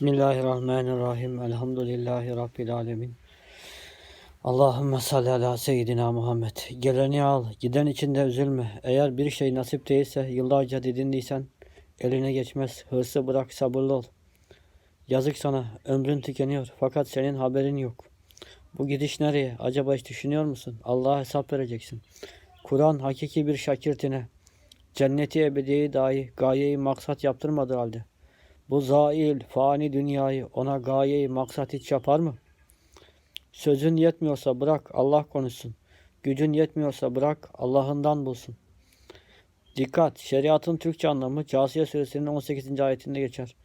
Bismillahirrahmanirrahim. Elhamdülillahi Rabbil alemin. Allahümme salli ala seyyidina Muhammed. Geleni al, giden içinde üzülme. Eğer bir şey nasip değilse, yıllarca didindiysen, eline geçmez. Hırsı bırak, sabırlı ol. Yazık sana, ömrün tükeniyor. Fakat senin haberin yok. Bu gidiş nereye? Acaba hiç düşünüyor musun? Allah'a hesap vereceksin. Kur'an hakiki bir şakirtine. Cenneti ebediyeyi dahi gayeyi maksat yaptırmadı halde. Bu zail, fani dünyayı ona gayeyi maksat hiç yapar mı? Sözün yetmiyorsa bırak Allah konuşsun. Gücün yetmiyorsa bırak Allah'ından bulsun. Dikkat! Şeriatın Türkçe anlamı Casiye suresinin 18. ayetinde geçer.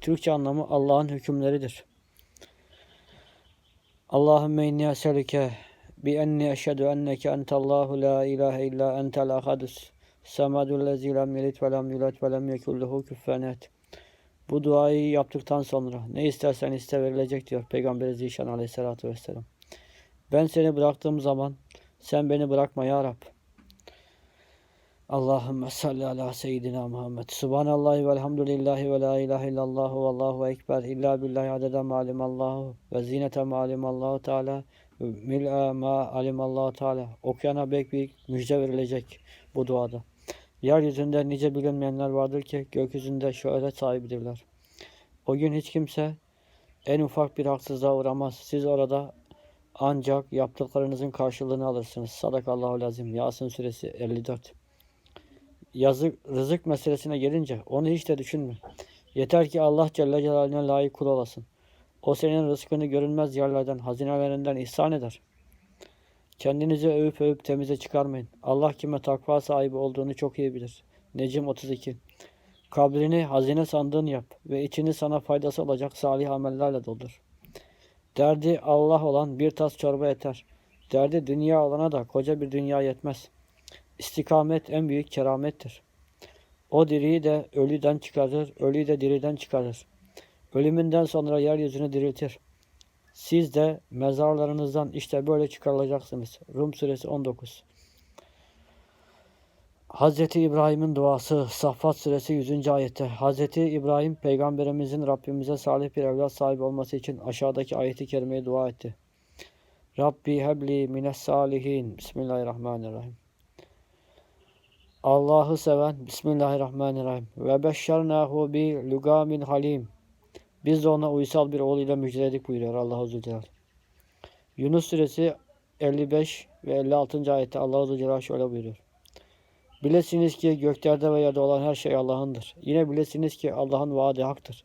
Türkçe anlamı Allah'ın hükümleridir. Allahümme inni eselüke bi enni eşhedü enneke entallahu la ilahe illa entel ahadus semadul lezi lem yelit ve lem yulet ve lem yekulluhu küffen et. Bu duayı yaptıktan sonra ne istersen iste verilecek diyor Peygamber Zişan aleyhissalatü vesselam. Ben seni bıraktığım zaman sen beni bırakma ya Rab. Allahümme salli ala seyyidina Muhammed. Subhanallahi velhamdülillahi ve la ilahe illallah ve allahu ekber. İlla billahi adede ma alimallahu ve zinete ma alimallahu teala mil'a ma alimallahu teala. Okuyana büyük müjde verilecek bu duada. Yeryüzünde nice bilinmeyenler vardır ki gökyüzünde şöhret sahibidirler. O gün hiç kimse en ufak bir haksızlığa uğramaz. Siz orada ancak yaptıklarınızın karşılığını alırsınız. Sadakallahu lazim. Yasin suresi 54. Yazık, rızık meselesine gelince onu hiç de düşünme. Yeter ki Allah Celle Celaluhu'na layık kul olasın. O senin rızkını görünmez yerlerden, hazinelerinden ihsan eder. Kendinizi övüp övüp temize çıkarmayın. Allah kime takva sahibi olduğunu çok iyi bilir. Necim 32 Kabrini hazine sandığın yap ve içini sana faydası olacak salih amellerle doldur. Derdi Allah olan bir tas çorba yeter. Derdi dünya olana da koca bir dünya yetmez. İstikamet en büyük keramettir. O diriyi de ölüden çıkarır, ölüyü de diriden çıkarır. Ölümünden sonra yeryüzünü diriltir. Siz de mezarlarınızdan işte böyle çıkarılacaksınız. Rum suresi 19. Hazreti İbrahim'in duası Saffat suresi 100. ayette Hazreti İbrahim peygamberimizin Rabbimize salih bir evlat sahibi olması için aşağıdaki ayeti kerimeye dua etti. Rabbi hebli mines salihin. Bismillahirrahmanirrahim. Allah'ı seven Bismillahirrahmanirrahim. Ve beşşernahu bi lugamin halim. Biz de ona uysal bir ile müjdeledik buyuruyor Allah Azze ve Celle. Yunus suresi 55 ve 56. ayette Allah Azze ve Celle şöyle buyuruyor. Bilesiniz ki göklerde ve yerde olan her şey Allah'ındır. Yine bilesiniz ki Allah'ın vaadi haktır.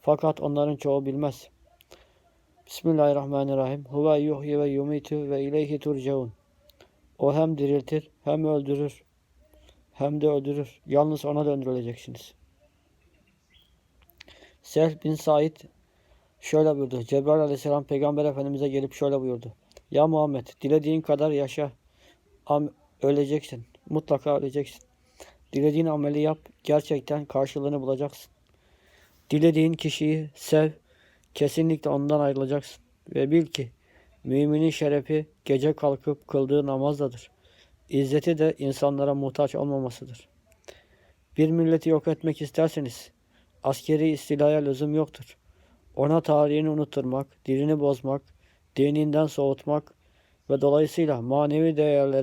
Fakat onların çoğu bilmez. Bismillahirrahmanirrahim. Huve yuhyi ve yumitu ve ileyhi turcaun. O hem diriltir hem öldürür hem de öldürür. Yalnız ona döndürüleceksiniz. Sehl bin Said şöyle buyurdu. Cebrail aleyhisselam peygamber efendimize gelip şöyle buyurdu. Ya Muhammed dilediğin kadar yaşa. Am öleceksin. Mutlaka öleceksin. Dilediğin ameli yap. Gerçekten karşılığını bulacaksın. Dilediğin kişiyi sev. Kesinlikle ondan ayrılacaksın. Ve bil ki müminin şerefi gece kalkıp kıldığı namazdadır. İzzeti de insanlara muhtaç olmamasıdır. Bir milleti yok etmek isterseniz askeri istilaya lüzum yoktur. Ona tarihini unutturmak, dilini bozmak, dininden soğutmak ve dolayısıyla manevi değerleri